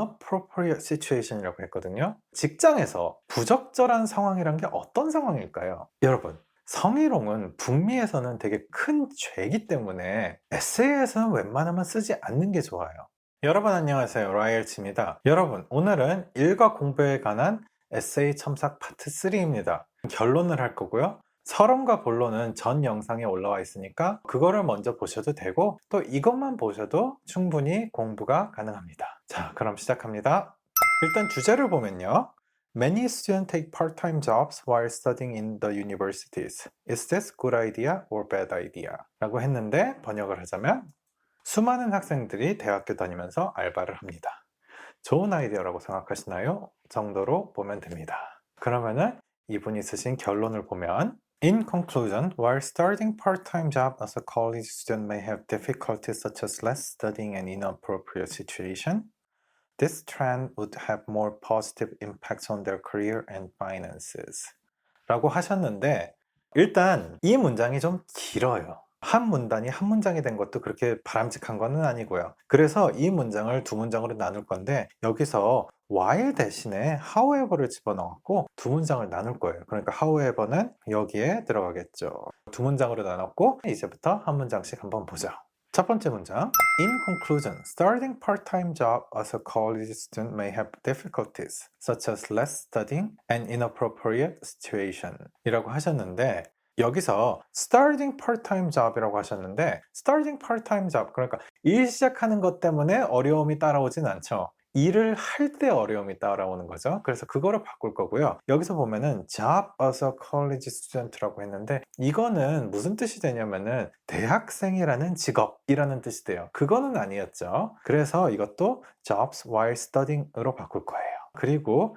inappropriate situation이라고 했거든요. 직장에서 부적절한 상황이란 게 어떤 상황일까요? 여러분, 성희롱은 북미에서는 되게 큰 죄이기 때문에 에세이에서는 웬만하면 쓰지 않는 게 좋아요. 여러분 안녕하세요. 라이얼치입니다. 여러분, 오늘은 일과 공부에 관한 에세이 첨삭 파트 3입니다. 결론을 할 거고요. 서론과 본론은 전 영상에 올라와 있으니까 그거를 먼저 보셔도 되고 또 이것만 보셔도 충분히 공부가 가능합니다. 자, 그럼 시작합니다. 일단 주제를 보면요. Many students take part-time jobs while studying in the universities. Is this good idea or bad idea? 라고 했는데 번역을 하자면 수많은 학생들이 대학교 다니면서 알바를 합니다. 좋은 아이디어라고 생각하시나요? 정도로 보면 됩니다. 그러면은 이분이 쓰신 결론을 보면 In conclusion, while starting part-time job as a college student may have difficulties such as less studying and inappropriate situation, this trend would have more positive impacts on their career and finances. 라고 하셨는데, 일단 이 문장이 좀 길어요. 한 문단이 한 문장이 된 것도 그렇게 바람직한 거는 아니고요. 그래서 이 문장을 두 문장으로 나눌 건데, 여기서 while 대신에 however를 집어넣었고 두 문장을 나눌 거예요. 그러니까 however는 여기에 들어가겠죠. 두 문장으로 나눴고 이제부터 한 문장씩 한번 보죠. 첫 번째 문장. In conclusion, starting part-time job as a college student may have difficulties, such as less studying and inappropriate situation. 이라고 하셨는데, 여기서 starting part-time job이라고 하셨는데, starting part-time job, 그러니까 일 시작하는 것 때문에 어려움이 따라오진 않죠. 일을 할 때 어려움이 따라오는 거죠. 그래서 그거를 바꿀 거고요. 여기서 보면은 job as a college student라고 했는데 이거는 무슨 뜻이 되냐면은 대학생이라는 직업이라는 뜻이 돼요. 그거는 아니었죠. 그래서 이것도 jobs while studying으로 바꿀 거예요. 그리고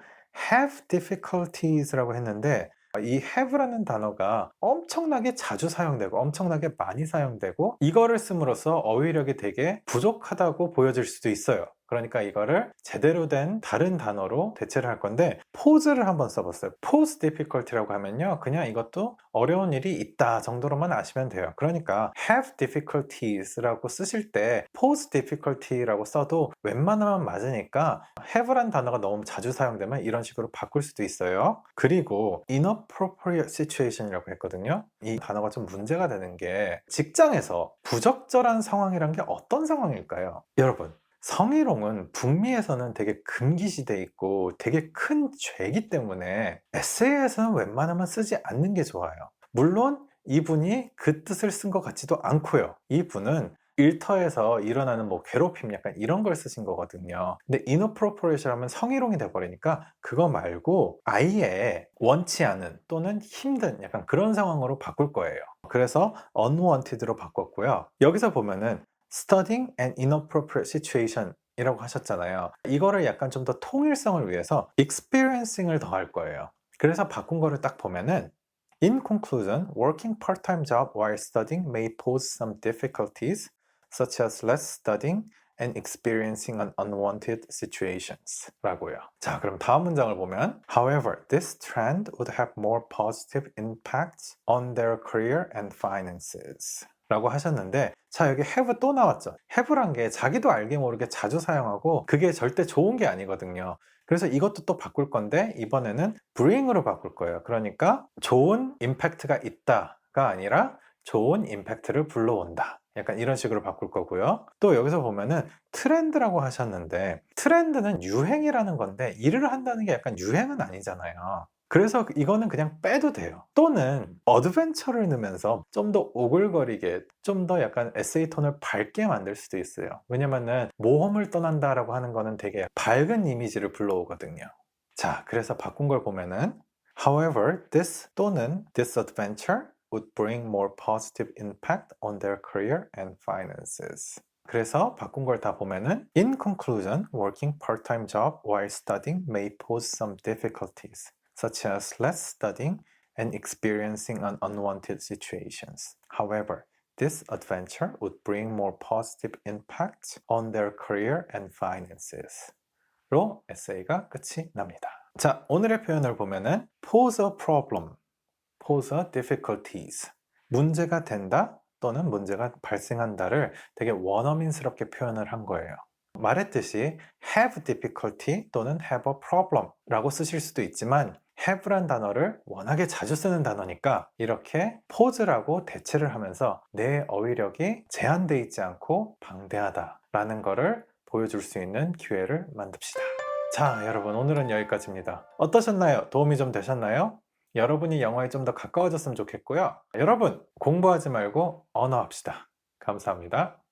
have difficulties라고 했는데 이 have라는 단어가 엄청나게 자주 사용되고 엄청나게 많이 사용되고 이거를 씀으로써 어휘력이 되게 부족하다고 보여질 수도 있어요. 그러니까 이거를 제대로 된 다른 단어로 대체를 할 건데 포즈를 한번 써봤어요. pose difficulty라고 하면요. 그냥 이것도 어려운 일이 있다 정도로만 아시면 돼요. 그러니까 have difficulties라고 쓰실 때 pose difficulty라고 써도 웬만하면 맞으니까 have란 단어가 너무 자주 사용되면 이런 식으로 바꿀 수도 있어요. 그리고 inappropriate situation이라고 했거든요. 이 단어가 좀 문제가 되는 게 직장에서 부적절한 상황이란 게 어떤 상황일까요? 여러분 성희롱은 북미에서는 되게 금기시돼 있고 되게 큰 죄이기 때문에 에세이에서는 웬만하면 쓰지 않는 게 좋아요. 물론 이분이 그 뜻을 쓴 것 같지도 않고요. 이분은 일터에서 일어나는 뭐 괴롭힘 약간 이런 걸 쓰신 거거든요. 근데 inappropriate 하면 성희롱이 돼버리니까 그거 말고 아예 원치 않은 또는 힘든 약간 그런 상황으로 바꿀 거예요. 그래서 unwanted로 바꿨고요. 여기서 보면은 studying an inappropriate situation 이라고 하셨잖아요. 이거를 약간 좀 더 통일성을 위해서 experiencing을 더 할 거예요. 그래서 바꾼 거를 딱 보면은 In conclusion, working part-time job while studying may pose some difficulties, such as less studying and experiencing an unwanted situations. 라고요. 자, 그럼 다음 문장을 보면 However, this trend would have more positive impacts on their career and finances. 라고 하셨는데 자 여기 have 또 나왔죠. have란 게 자기도 알게 모르게 자주 사용하고 그게 절대 좋은 게 아니거든요. 그래서 이것도 또 바꿀 건데 이번에는 bring으로 바꿀 거예요. 그러니까 좋은 임팩트가 있다가 아니라 좋은 임팩트를 불러온다. 약간 이런 식으로 바꿀 거고요. 또 여기서 보면은 트렌드라고 하셨는데 트렌드는 유행이라는 건데 일을 한다는 게 약간 유행은 아니잖아요 그래서 이거는 그냥 빼도 돼요. 또는 어드벤처를 넣으면서 좀 더 오글거리게, 좀 더 약간 에세이 톤을 밝게 만들 수도 있어요. 왜냐면은 모험을 떠난다라고 하는 거는 되게 밝은 이미지를 불러오거든요. 자, 그래서 바꾼 걸 보면은 However, this 또는 this adventure would bring more positive impact on their career and finances. 그래서 바꾼 걸 다 보면은 In conclusion, working part-time job while studying may pose some difficulties. Such as less studying and experiencing an unwanted situations. However, this adventure would bring more positive impacts on their career and finances. 로 에세이가 끝이 납니다. 자, 오늘의 표현을 보면은 pose a problem, pose a difficulties. 문제가 된다 또는 문제가 발생한다를 되게 원어민스럽게 표현을 한 거예요. 말했듯이 have difficulty 또는 have a problem 라고 쓰실 수도 있지만 have란 단어를 워낙에 자주 쓰는 단어니까 이렇게 포즈라고 대체를 하면서 내 어휘력이 제한되어 있지 않고 방대하다 라는 거를 보여줄 수 있는 기회를 만듭시다. 자, 여러분 오늘은 여기까지입니다. 어떠셨나요? 도움이 좀 되셨나요? 여러분이 영어에 좀 더 가까워졌으면 좋겠고요. 여러분 공부하지 말고 언어합시다. 감사합니다.